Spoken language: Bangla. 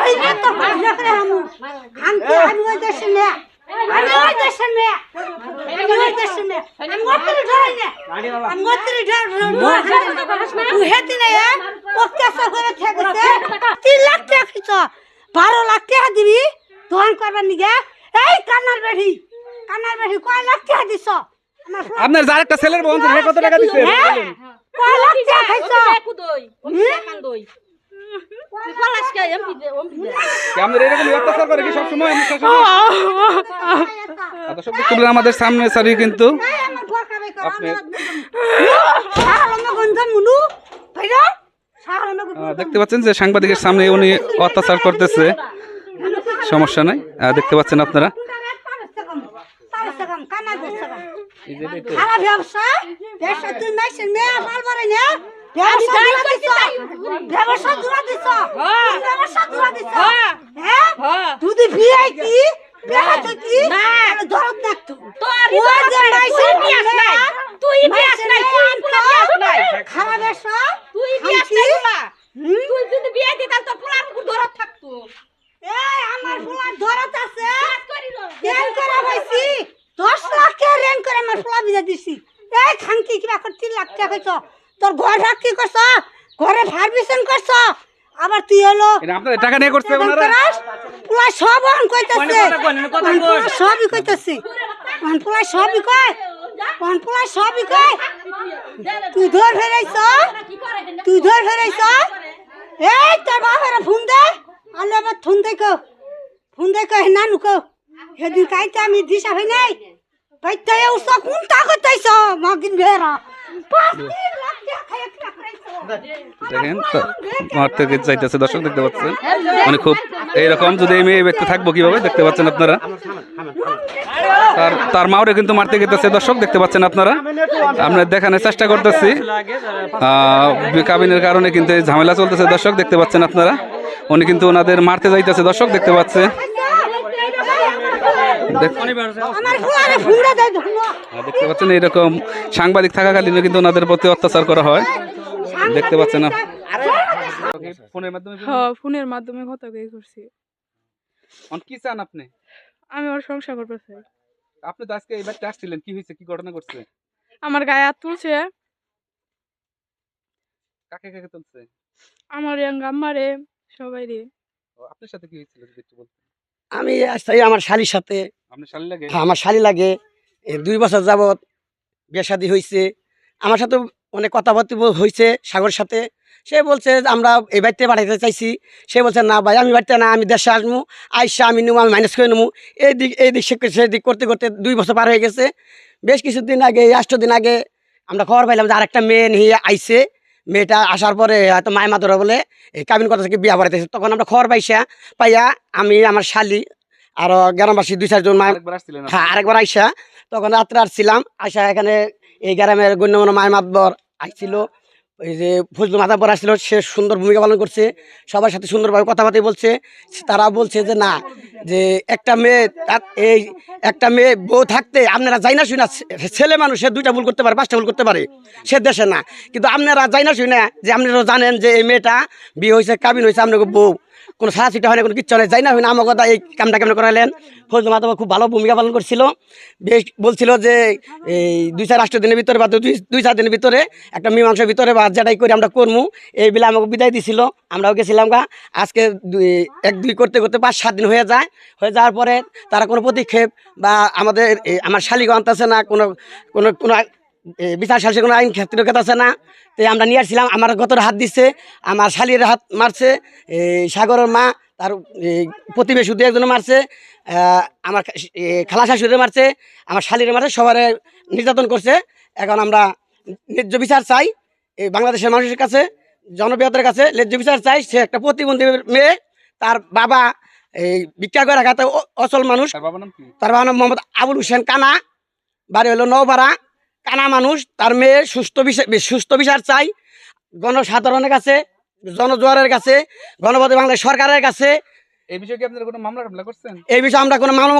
ওই না তো ভাজা করে হামু হামতে আমি ওই দেশে নে? আমি ওই দেশে নে? আমি ওই দেশে নে? আমি মতরি ধরে নে? আমি মতরি ধরে তুই হেতি না ও করে থেকেছে তিন লাখ টাকা খিচ। বারো লাখ টাকা দিবি দোকান করবার নিগে। এই কান্নার বেড়ি কান্নার বেড়ি কয় লাখ টাকা দিছ? আপনার যার একটা ছেলের বোন সে কত টাকা দিচ্ছে হ্যাঁ? কয় লাখ টাকা খাইছ? আচ্ছা, পেলেন আমাদের সামনে সারি কিন্তু। দেখতে পাচ্ছেন যে সাংবাদিকের সামনে উনি অত্যাচার করতেছে। সমস্যা নাই। দেখতে পাচ্ছেন আপনারা। ব্যবসা, ব্যবসা তুই মেয়ে আমার বাড়ি নে, ব্যবসা ব্যবসা জুড়া দিছ, ব্যবসা জুড়া দিছ, হ্যাঁ? তুই বিয়ে কি, বিয়ে তো। কি। ওই যে খারাপ ব্যবসা, হুম? এই আমার ফুলার ধরত আছে। রেন করে পাইছি দশ লাখ টাকা রেন করে আমার ফুলা বিজা দিছি। এই খানকি কিবা করে তিন লাখ টাকা খাইছ তোর ঘর ভাগ কি করছ? ঘরে ফার্মিশন করছ? আবার তুই হলো আপনাদের টাকা নিয়ে করছে পুলা সব অন কইতাছে। পুলা সবই কইতাছে। অন পুলা সবই কয়। অন পুলা সবই কয়। তুই ধর ফেরাইছ তুই ধর ফেরাইছ এই তোর বাবার ফোন দে। আলে আবার ফোন দে কো। ফোন দে কো না নুকো। হেদিন কাইতে আমি দিশা ভাই নাই। পাইতে উস কোন তা কইতাইছ মগিন বেরা পাঁচ তিন দেখেন তো মাঠ থেকে যাইতেছে দর্শক দেখতে পাচ্ছেন? মানে খুব এইরকম যদি এই মেয়ে ব্যক্তি থাকব কীভাবে দেখতে পাচ্ছেন আপনারা? তার তার মাওরে কিন্তু মারতে গেতেছে দর্শক দেখতে পাচ্ছেন আপনারা? আমরা দেখানোর চেষ্টা করতেছি। কাবিনের কারণে কিন্তু ঝামেলা চলতেছে দর্শক দেখতে পাচ্ছেন আপনারা? উনি কিন্তু ওনাদের মারতে যাইতেছে দর্শক দেখতে পাচ্ছে দেখ- আমার ফুলারে ফোন দে দে ধুনো আহ, দেখতে পাচ্ছেন এইরকম সাংবাদিক থাকাকালীন কিন্তু ওনাদের প্রতি অত্যাচার করা হয়। দেখতে পাচ্ছেন ফোনের মাধ্যমে হ্যাঁ ফোনের মাধ্যমে কই করছি। কি চান আপনি? আমি ওর সংসার করতে চাই। আপনি তো আজকে এবার আসছিলেন কি হয়েছে কি ঘটনা করছে আমার গায়ে হাত তুলছে। কাকে কাকে তুলছে? আমার আম্মারে সবাই রে ও, আপনার সাথে কি হয়েছিল যদি একটু বলতেন? আমি আসছি আমার শালির সাথে। হ্যাঁ, আমার শালি লাগে। দুই বছর যাবৎ বিয়ে শাদী হয়েছে আমার সাথে অনেক কথাবার্তা হয়েছে সাগরের সাথে। সে বলছে আমরা এই বাড়িতে পাঠাইতে চাইছি। সে বলছে না ভাই আমি বাড়িতে না আমি দেশে আসব। আইসা আমি নেব আমি মাইনাস করে নেব। এই দিক এই দিক সে- সেদিক করতে করতে দুই বছর পার হয়ে গেছে। বেশ কিছুদিন আগে এই আষ্ট দিন আগে আমরা খবর পাইলাম যে আরেকটা মেয়ে নিয়ে আইছে। মেয়েটা আসার পরে হয়তো মায় মাদুরা বলে এই কাবিন কথা থেকে বিয়া পড়াইতেছে তখন আমরা খবর পাইসা পাইয়া আমি আমার শালি আর গ্রামবাসী দুই চারজন হ্যাঁ আরেকবার আইসা। তখন রাত্রে আসছিলাম আসা এখানে এই গ্রামের গণ্যমান্য মায় মাতবর আইছিল। ওই যে ফজলু মাতাবর আসছিল, সে সুন্দর ভূমিকা পালন করছে, সবার সাথে সুন্দরভাবে কথাবার্তা বলছে। তারা বলছে যে, না, যে একটা মেয়ে, তার- এই একটা মেয়ে বউ থাকতে আপনারা যাই না শুই না, ছেলে মানুষ, সে দুইটা ভুল করতে পারে, পাঁচটা ভুল করতে পারে, সে দেশে না। কিন্তু আপনারা যাই না শুই না, যে আপনারা জানেন যে এই মেয়েটা বিয়ে হয়েছে, কাবিন হয়েছে, আপনাকে বউ কোনো সারা সিটা হয় না কোনো কিচ্ছু নেই যাই না হয় না আমার কথা এই কামটা কেমন করালেন? ফজল মাধব খুব ভালো ভূমিকা পালন করছিল। বেশ বলছিল যে, এই দুই চার রাষ্ট্র দিনের ভিতরে বা দুই চার দিনের ভিতরে একটা মীমাংসার ভিতরে বা যেটাই করে আমরা করব এই বেলা আমাকে বিদায় দিছিল। আমরাও গেছিলাম গা। আজকে দুই, এক, দুই করতে করতে পাঁচ, সাত দিন হয়ে যায়। হয়ে যাওয়ার পরে তারা কোনো পদক্ষেপ বা আমাদের আমার শালিগো আনতেছে না, কোনো কোনো কোনো বিচার সালিসে কোনো আইন ক্ষেত্রে আছে না? তো আমরা নিয়ে আসছিলাম আমার গতর হাত দিচ্ছে আমার শালির হাত মারছে এই সাগরের মা তার প্রতিবেশী দু একজনে মারছে আমার খালা শাশুড়ি মারছে আমার শালিরে মারছে সবার নির্যাতন করছে। এখন আমরা ন্যায্য বিচার চাই এই বাংলাদেশের মানুষের কাছে জনপ্রিয়তার কাছে ন্যায্য বিচার চাই। সে একটা প্রতিবন্ধী মেয়ে তার বাবা এই ভিক্ষা করে রাখাতে অচল মানুষ। তার বাবা নাম মোহাম্মদ আবুল হোসেন কানা বাড়ি হলো নৌপাড়া কানা মানুষ তার মেয়ে সুস্থ বিচার সুস্থ বিচার চাই। জনসাধারণের কাছে জনজোয়ারের কাছে গণপতি বাংলাদেশ সরকারের কাছে। এই বিষয়ে কি আপনারা কোনো মামলা টামলা করছেন? এই বিষয়ে আমরা কোনো মানব